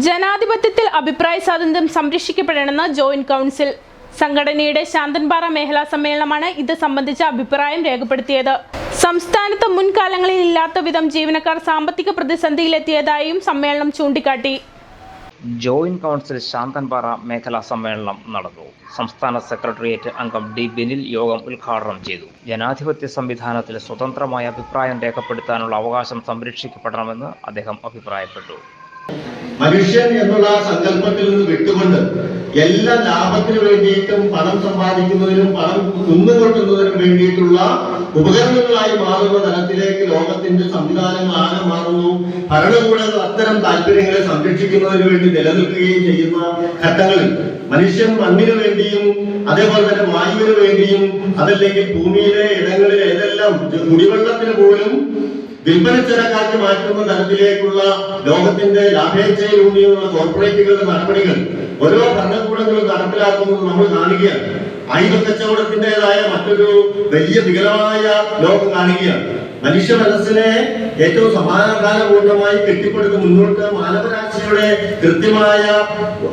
ജനാധിപത്യത്തിൽ അഭിപ്രായ സ്വാതന്ത്ര്യം സംരക്ഷിക്കപ്പെടണമെന്ന് ജോയിന്റ് കൗൺസിൽ സംഘടനയുടെ ശാന്തൻപാറ മേഖലാ സമ്മേളനമാണ് ഇത് സംബന്ധിച്ച അഭിപ്രായം രേഖപ്പെടുത്തിയത്. സംസ്ഥാനത്ത് മുൻകാലങ്ങളിൽ ഇല്ലാത്ത വിധം ജീവനക്കാർ സാമ്പത്തിക പ്രതിസന്ധിയിലെത്തിയതായും സമ്മേളനം ചൂണ്ടിക്കാട്ടി. ജോയിന്റ് കൗൺസിൽ ശാന്തൻപാറ മേഖലാ സമ്മേളനം നടന്നു. സംസ്ഥാന സെക്രട്ടേറിയറ്റ് അംഗം ഡി ബിനിൽ യോഗം ഉദ്ഘാടനം ചെയ്തു. ജനാധിപത്യ സംവിധാനത്തിൽ സ്വതന്ത്രമായ അഭിപ്രായം രേഖപ്പെടുത്താനുള്ള അവകാശം സംരക്ഷിക്കപ്പെടണമെന്ന് അദ്ദേഹം അഭിപ്രായപ്പെട്ടു. മനുഷ്യൻ എന്നുള്ള സങ്കല്പത്തിൽ നിന്ന് വിട്ടുകൊണ്ട് എല്ലാ ലാഭത്തിന് വേണ്ടിയിട്ടും പണം സമ്പാദിക്കുന്നതിനും പണം കുന്നുകൊട്ടുന്നതിനും വേണ്ടിയിട്ടുള്ള ഉപകരണങ്ങളായി മാറുന്ന തലത്തിലേക്ക് ലോകത്തിന്റെ സംവിധാനങ്ങൾ ആകെ മാറുന്നു. ഭരണകൂടങ്ങൾ അത്തരം താല്പര്യങ്ങളെ സംരക്ഷിക്കുന്നതിന് വേണ്ടി നിലനിൽക്കുകയും ചെയ്യുന്ന ഘട്ടങ്ങളിൽ മനുഷ്യൻ മണ്ണിന് വേണ്ടിയും അതേപോലെ തന്നെ വായുവിന് വേണ്ടിയും അതല്ലെങ്കിൽ ഭൂമിയിലെ ഇടങ്ങളിലെ ഏതെല്ലാം കുടിവെള്ളത്തിന് പോലും വിൽപ്പന ചരക്കാക്കി മാറ്റുന്ന തരത്തിലേക്കുള്ള ലോകത്തിന്റെ ലാഭേച്ഛയിലൂന്നിയുള്ള കോർപ്പറേറ്റുകളുടെ നടപടികൾ ഓരോ ഭരണകൂടങ്ങളും നടപ്പിലാക്കുന്നത് നമ്മൾ കാണുകയാണ്. ആയുധ കച്ചവടത്തിന്റെതായ മറ്റൊരു വലിയ വികലമായ ലോകം കാണുകയാണ്. മനുഷ്യ മനസ്സിനെ ഏറ്റവും സമാധാനപൂർണമായി കെട്ടിപ്പടുത്ത് മുന്നോട്ട് മാനവരാശിയുടെ കൃത്യമായ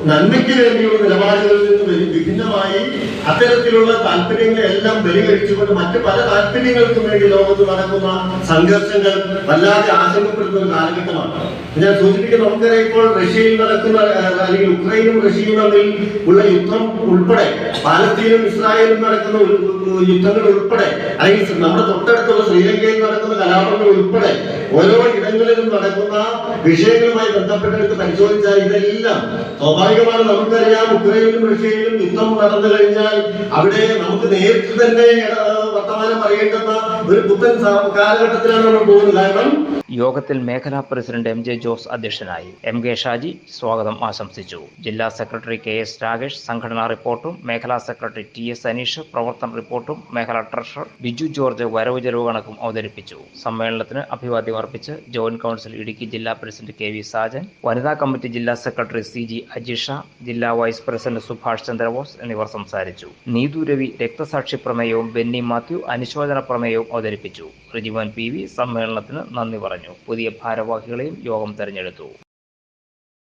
നന്മയ്ക്ക് വേണ്ടിയുള്ള നിലപാടുകളിൽ നിന്ന് വിഭിന്നമായി അത്തരത്തിലുള്ള താല്പര്യങ്ങളെല്ലാം ബലികഴിച്ചുകൊണ്ട് മറ്റ് പല താല്പര്യങ്ങൾക്കും വേണ്ടി ലോകത്ത് നടക്കുന്ന സംഘർഷങ്ങൾ വല്ലാതെ ആശങ്കപ്പെടുന്ന ഒരു കാലഘട്ടമാണ്. ഞാൻ സൂചിപ്പിക്കുന്ന നമുക്കറിയാം ഇപ്പോൾ റഷ്യയിൽ നടക്കുന്ന അല്ലെങ്കിൽ ഉക്രൈനും റഷ്യയും തമ്മിൽ ഉള്ള യുദ്ധം ഉൾപ്പെടെ പാലസ്തീനും ഇസ്രായേലും നടക്കുന്ന യുദ്ധങ്ങൾ ഉൾപ്പെടെ അല്ലെങ്കിൽ നമ്മുടെ തൊട്ടടുത്തുള്ള ശ്രീലങ്കയിൽ നടക്കുന്ന കലാപങ്ങൾ ഉൾപ്പെടെ ഓരോ ഇടങ്ങളിലും നടക്കുന്ന വിഷയങ്ങളുമായി ബന്ധപ്പെട്ടെടുത്ത് പരിശോധിച്ചാൽ ഇതെല്ലാം സ്വാഭാവികമാണ്. നമുക്കറിയാം ഉക്രൈനിലും റഷ്യയിലും യുദ്ധം നടന്നു കഴിഞ്ഞാൽ അവിടെ നമുക്ക് നേരിട്ട് തന്നെ വർത്തമാനം അറിയേണ്ടുന്ന ഒരു പുത്തൻ കാലഘട്ടത്തിലാണ് നമ്മൾ പോകുന്നത്. കാരണം യോഗത്തിൽ മേഖലാ പ്രസിഡന്റ് എം ജെ ജോസ് അധ്യക്ഷനായി എം കെ ഷാജി സ്വാഗതം ആശംസിച്ചു. ജില്ലാ സെക്രട്ടറി കെ എസ് രാകേഷ് സംഘടനാ റിപ്പോർട്ടും മേഖലാ സെക്രട്ടറി ടി എസ് അനീഷ് പ്രവർത്തന റിപ്പോർട്ടും മേഖലാ ട്രഷറർ ബിജു ജോർജ് വരവ് ചെലവ് കണക്കും അവതരിപ്പിച്ചു. സമ്മേളനത്തിന് അഭിവാദ്യം അർപ്പിച്ച് ജോയിന്റ് കൗൺസിൽ ഇടുക്കി ജില്ലാ പ്രസിഡന്റ് കെ വി സാജൻ വനിതാ കമ്മിറ്റി ജില്ലാ സെക്രട്ടറി സി ജി അജിഷ ജില്ലാ വൈസ് പ്രസിഡന്റ് സുഭാഷ് ചന്ദ്രബോസ് എന്നിവർ സംസാരിച്ചു. നീതു രവി രക്തസാക്ഷി പ്രമേയവും ബെന്നി മാത്യു അനുശോചന പ്രമേയവും അവതരിപ്പിച്ചു. റിജിമോൻ പി വി സമ്മേളനത്തിന് നന്ദി പറഞ്ഞു. പുതിയ ഭാരവാഹികളെയും യോഗം തെരഞ്ഞെടുത്തു.